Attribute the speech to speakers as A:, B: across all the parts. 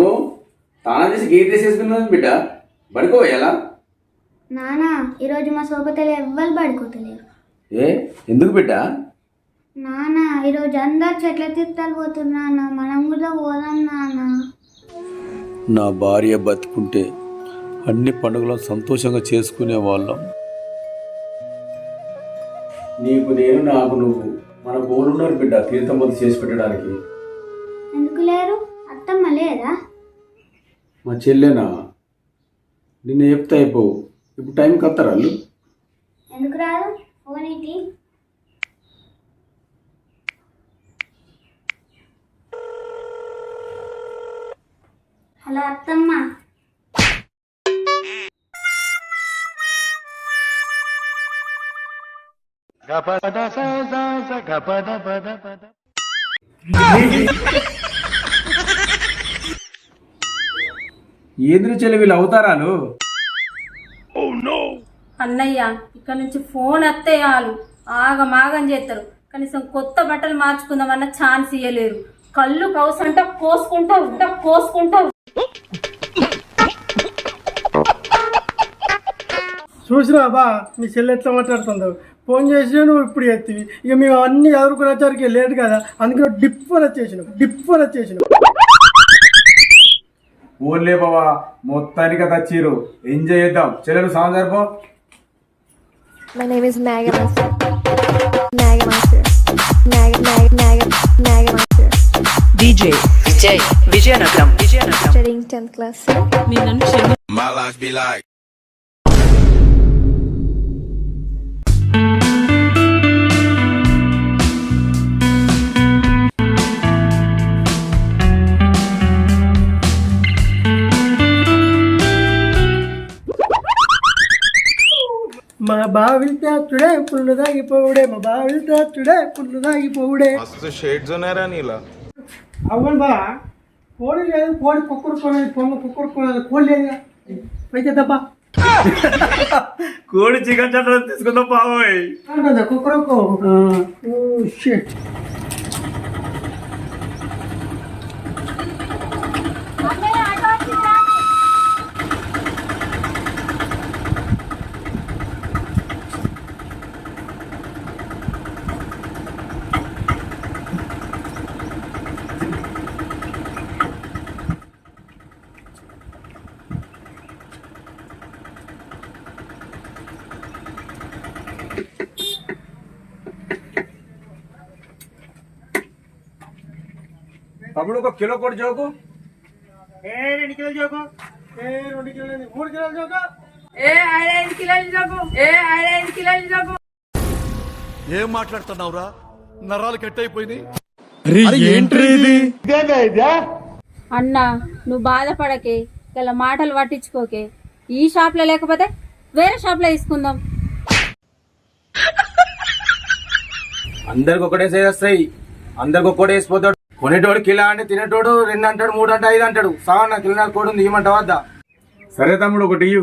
A: ఏమో? తానా చేసి gate dress వేసుకున్నది బిడ్డ. పడుకో ఎలా?
B: నానా ఈరోజు మా సోపతలు ఎవ్వరు పడుకోతలేరు.
A: ఏ? ఎందుకు బిడ్డ?
B: నానా ఈరోజు అందరు చెట్ల తిట్టాలు పోతున్నా మనం కూడా పోదాం నానా.
C: నా భార్య బతుకుంటే అన్ని పండుగలను సంతోషంగా చేసుకునే వాళ్ళం.
A: నీకు నేను నాకు నువ్వు. మన గోలున్నారు బిడ్డ తీర్థమతి చేసి పెట్టడానికి.
B: ఎందుకు లేరు? అత్తమ్మ లేదా?
A: మా చెల్లెనా? నిన్న చెప్తే అయిపోవు ఇప్పుడు టైంకి వస్తారా వాళ్ళు?
B: ఎందుకు రాదు ఫోన్ ఏంటి? హలో అత్తమ్మ.
A: ఏంద్రి చెల్లి వీళ్ళు అవుతారాలు?
D: అన్నయ్య ఇక్కడ నుంచి ఫోన్ వస్తే చాలు ఆగమాగం చేస్తారు. కనీసం కొత్త బట్టలు మార్చుకుందామన్న ఛాన్స్ ఇయ్యలేరు. కళ్ళు కౌసంట కోసుకుంటావు ఇంట కోసుకుంటావు
E: చూసినా బా మీ చెల్లి ఎట్లా మాట్లాడుతుందో? ఫోన్ చేసినా నువ్వు ఇప్పుడు ఎత్తివి. ఇక మేము అన్ని చదువుకునే వచ్చరికి లేట్ కదా. అందుకే డిప్ అని వచ్చేసినాం డిప్ అని వచ్చేసినాం.
A: ఓన్లే బావా మొత్తానికి తెచ్చిరు ఎంజాయ్ చేద్దాం చెల్లెలు సందర్భం
F: My name is Naga Master. Naga Master. Naga, Naga, Naga, Naga Master.
G: DJ Vijay Vijayanagaram Vijayanagaram
F: Studying 10th class.
H: My life be like.
E: బావిల తాచుడే పుల్లు తాగిపోవుడే మా బావిల తాచుడే పుల్లు తాగిపోవుడే
H: మస్తు షేడ్స్ ఉన్నారా నీలా.
E: అవును బా. కోడి లేదు కోడి కుక్కరు కొనాలి పొంగ కుక్కరు కొనాలి కోడి లేదు. అయితే తప్ప
A: కోడి చికెన్ చట్టం తీసుకుందా
E: పావోయ్
A: కుక్కరు ఒక కిలో కోడి జోకు?
E: ఏ రెండు కిలోలు జోకు? ఏ రెండు కిలోలు? మూడు కిలోలు జోకు?
I: ఏం మాట్లాడుతున్నావురా? నరాలు కట్ అయిపోయినాయి
D: అన్న నువ్వు బాధపడకే గల మాటలు పట్టించుకోకే. ఈ షాప్లో లేకపోతే వేరే షాప్లో తీసుకుందాం.
A: అందరికి ఒకటే వస్తాయి అందరికి ఒక్కటే వేసిపోతాడు. కొనేటోడు కిలో అంటే తినేటోడు రెండు అంటాడు మూడు అంటే ఐదు అంటాడు. సావన్న కిలోన్నర కోడి ఉంది ఇవ్వమంటావా వద్దా? సరే తమ్ముడు ఒకటి ఇయ్యు.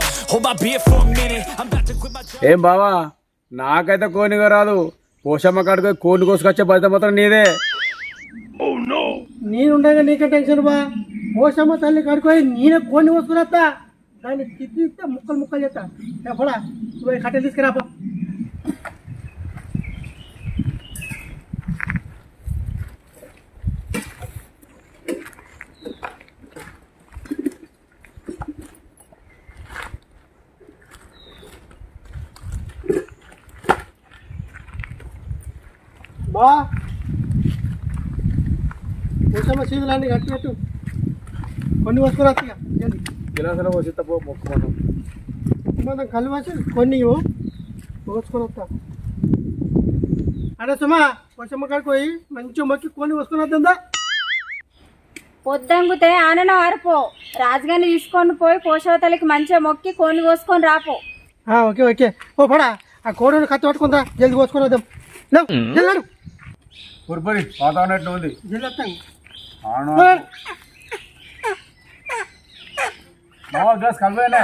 A: ఏం బావా? నాకైతే కోనిగా రాదు. పోషమ్మ కాడికి కోడిని కోసుకొచ్చే బాధ్యత మాత్రం నీదే.
E: నేను ఉండగా నీకే టెన్షన్ బా. పోసమ్మ తల్లి కడుకోయి నేనే కోడిని వస్తున్నా దాన్ని ఇస్తే ముక్కలు ముక్కలు చేస్తా. ఎప్పుడా నువ్వు ఈ కట్టెలు తీసుకురాపా. బా. పోషమ్మ సీదులన్నీ కట్టి పెట్టు కొన్ని వస్తువులు వస్తాయి
A: గిలాసులో పోసి తప్ప మొక్కుకోవడం
E: మనం కళ్ళు వచ్చి కొన్ని పోసుకొని వస్తా. అరే సుమా పోషమ్మ కాడికి పోయి మంచిగా మొక్కి కొన్ని వస్తువులు వద్దా
D: పొద్దంగుతే ఆనన వారిపో రాజుగారిని తీసుకొని పోయి పోషవతలకి మంచిగా మొక్కి కొన్ని కోసుకొని రాపో
E: ఓకే ఓకే. ఓ పడా. ఆ కోడిని కత్తి పట్టుకుందా? జల్ది కోసుకొని వద్దాం.
A: పుర్పరి వాతావరణం ఎట్లా ఉంది? గ్లాస్ కలిపేనే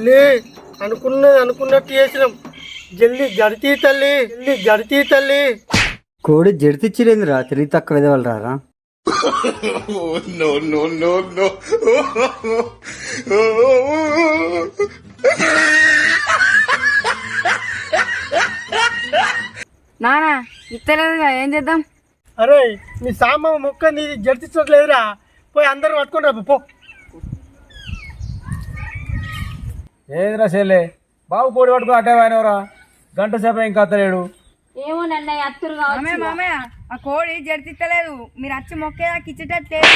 E: తల్లి అనుకున్నది అనుకున్నట్టు చేసినాం. జల్ది జడితీ తల్లి జల్ది జడితీ తల్లి.
J: కోడి జడితిచ్చిరేందిరా తెలివి తక్కువ విధవాళ్ళు రారా?
D: నానా ఇత్తలేదుగా ఏం చేద్దాం?
E: అరే నీ సామ మొక్క నీ జడితిచ్చట్లేదురా పోయి అందరూ పట్టుకొని రా పో.
A: ఏదిరా చెల్లె? బాబు కోడి పట్టుకుని అట్టే వాయినవరా గంట సేపు ఇంకా అత్తలేడు.
D: ఏమో నన్నయ్య అత్తురు కావచ్చు
K: ఆ కోడి జడితిత్తలేదు. మీరు వచ్చి మొక్కేదాకా ఇచ్చేటట్లేదు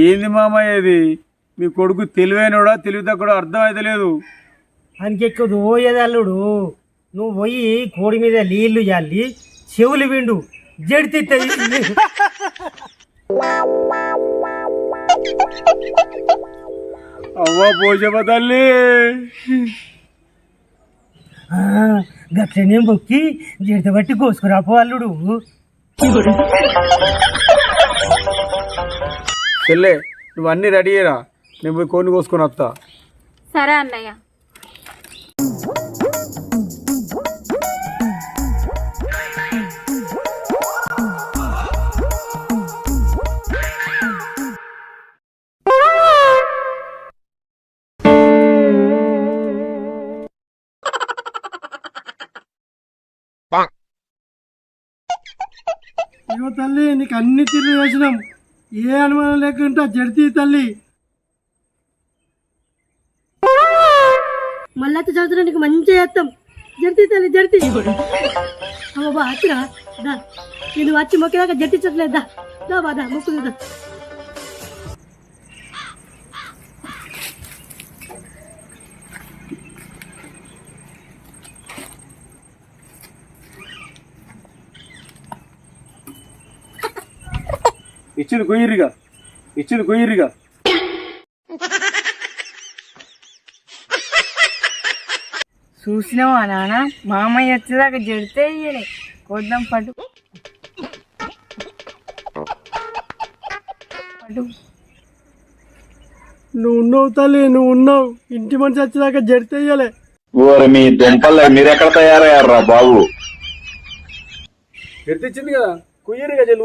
C: ఏంది మామయ్య ఇది? మీ కొడుకు తెలివైనడా తెలివి తక్కువ అర్థం అయితే లేదు
E: ఆయనకెక్కువ పోయేది అల్లుడు. నువ్వు పోయి కోడి మీద నీళ్ళు చల్లి చెవులు విండు జడితిత్తది.
C: అవ్వ పోషమ్మ తల్లి.
E: గట్లనే మొక్కి జడిత బట్టి కోసుకురా అల్లుడు.
C: చెల్లె నువ్వు అన్నీ రెడీ అయ్యరా నేను పోయి కోడిని కోసుకొని వస్తా
D: సరే అన్నయ్య.
E: తల్లి నీకు అన్ని తీర్లు వేసినాం ఏ అనుమానం లేకుండా జడితీ తల్లి. మళ్ళీ చదువుతున్నా నీకు మంచిగా చేస్తాం జడితీ తల్లి జడితీ. అమ్మా అచ్చిరా? దా నేను వచ్చి మొక్కేదాకా జడితించట్లేదు దా దా బా దా.
C: ఇచ్చింది కొయ్యిరిగా. ఇచ్చింది కొయ్యిరిగా.
K: చూసినావా నాన్న మామయ్య వచ్చేదాకా జడితే ఇయ్యలే. కొద్దాం పట్టు పట్టు
E: నువ్వు ఉన్నావు తల్లి నువ్వు ఉన్నావు. ఇంటి మనిషి వచ్చేదాకా జడితే ఇయ్యలే.
H: ఓరి మీ దుంపల్లో మీరెక్కడ తయారయ్యారా బాబు?
C: ఎత్తిచ్చింది కదా కొయ్యిరిగా చెల్లి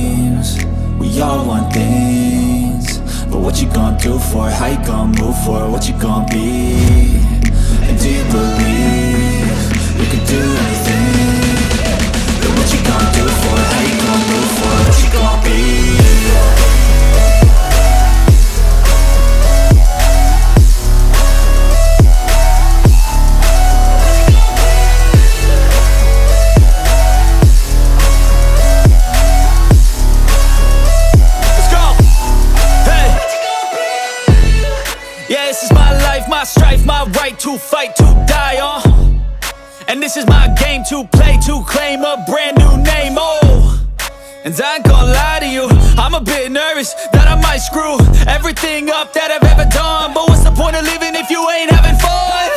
L: we all want things. But what you gonna do for it? How you gonna move for it? What you gonna be? And do you believe you can do anything? And I ain't gonna lie to you, I'm a bit nervous that I might screw everything up that I've ever done. But what's the point of living if you ain't having fun?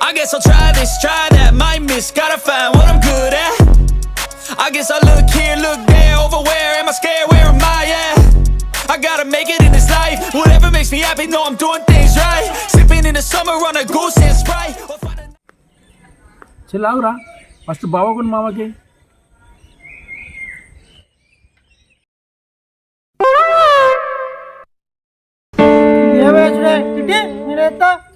L: I guess I'll try this, try that, might miss, gotta find what I'm good at. I guess I look here, look there, over where am I scared, where am I at? I gotta make it in this life, whatever makes me happy, know I'm doing things right. Sipping in the summer on a goose and Sprite. or find a-
C: చెల్లావురా first బావకుని మామకి
E: ఏమేసుడే ఇటీ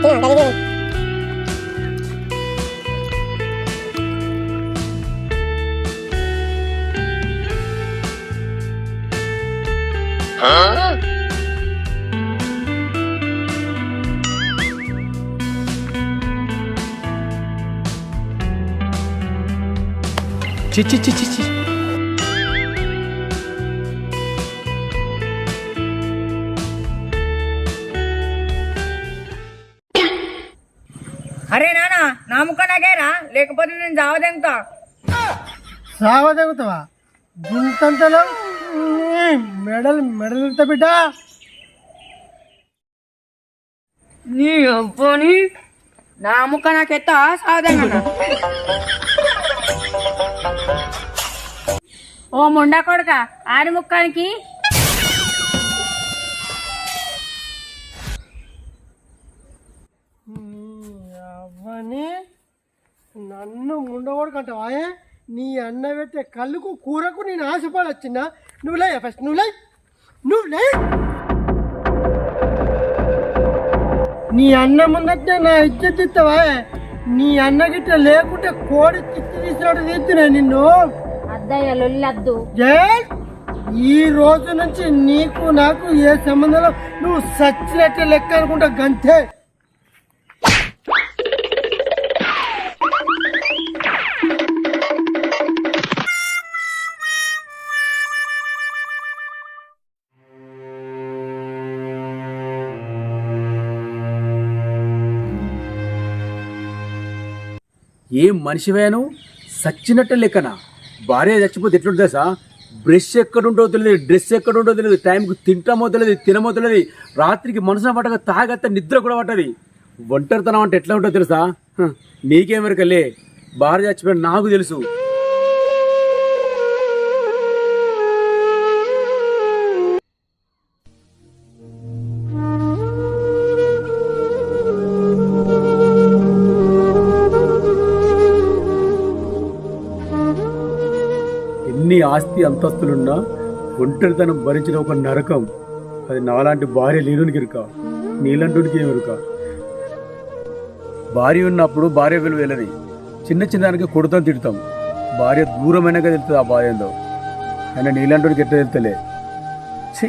E: 그냥
C: 내리기는 Huh? 치치치치치
K: అరే నాన్న నా ముక్క నాకేరా లేకపోతే నేను జావదెంగుతా.
E: సావ తెగుతావా గుంతంతలో medal medal బిడ్డ.
K: నీ అబ్బోని నా ముక్క నాకెత్తా సావదెంగన్నా.
D: ఓ ముండా కొడక ఆడి ముక్కానికి
E: అవని నన్ను ముండగొడకంటావా ఏ? నీ అన్న పెట్టే కళ్ళుకు కూరకు నేను ఆశపడొచ్చిందా నువ్వు లే ఫస్ట్ నువ్వు లే నువ్వు లే నీ అన్న ముందటే నా ఇజ్జత్ ఇస్తావా నీ అన్న గిట్ట లేకుంటే కోడి చిత్తి తీసినట్టు తీస్తున్నా నిన్ను.
D: అద్దయ్య లొల్లద్దు
E: ఈ రోజు నుంచి నీకు నాకు ఏ సంబంధంలో నువ్వు సచ్చినట్టే లెక్క అనుకుంటా గంతే.
C: ఏం మనిషివేను సచ్చినట్టు లెక్కన? భార్య చచ్చిపోతే ఎట్లుంటుంది సార్ బ్రష్ ఎక్కడుంటో తెలియదు డ్రెస్ ఎక్కడుంటో తెలియదు టైంకి తింటామో తెలియదు తినమో తెలియదు రాత్రికి మనసున పట్టక తాగత్త నిద్ర కూడా పట్టది. ఒంటరితనం అంటే ఎట్లా ఉంటుందో తెలుసా? హ, నీకేమెరకలే భార్య చచ్చిపోయిన నాకు తెలుసు. ఆస్తి అంతస్తులున్నా ఒంటరితనం భరించిన ఒక నరకం. అది నాలాంటి భార్య లేనునికి ఇరుక నీలంటునికి ఇరుక భార్య ఉన్నప్పుడు భార్య విలువ వెళ్ళది చిన్న చిన్నదానికి కొడుతాం తిడతాం. భార్య దూరమైనాక తెలుస్తుంది ఆ భార్య ఏందో. ఆయన నీలంటునికి ఎట్లా తెలుతలే ఛీ!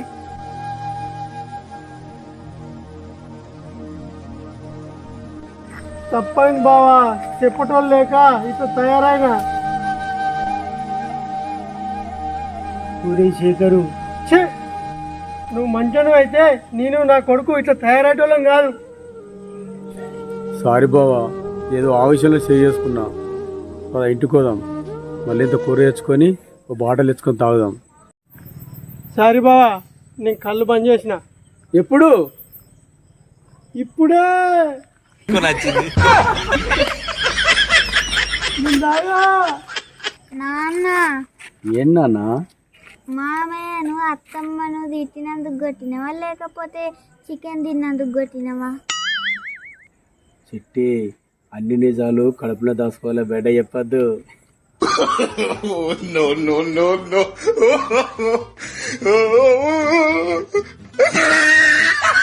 E: తప్పైంది బావా. చెప్పటోళ్ళు లేక ఇట్లా తయారైనా.
J: ఊరే శేఖరు.
E: ఛే! నువ్వు మంచను అయితే నేను నా కొడుకు ఇట్లా తయారయ్యేటోళ్ళం కాదు.
C: సారీ బావా ఏదో ఆవేశంలో చేసుకున్నా. పద ఇంటికి పోదాం. మళ్ళీ ఇంత కూర తెచ్చుకొని ఒక బాటలు తెచ్చుకొని తాగుదాం.
E: సారీ బావా నేను కళ్ళు బంద్ చేసిన.
C: ఎప్పుడు?
E: ఇప్పుడే. నేను తాగా.
B: నాన్న.
C: ఏంటన్నా
B: మామయ్యను అత్తమ్మను తిట్టినందుకు కొట్టినవా? లేకపోతే చికెన్ తిన్నందుకు కొట్టినవా?
C: చిట్టి అన్ని నిజాలు కడుపులో దాసుకోవాలి బిడ్డ చెప్పద్దు.
I: No no no no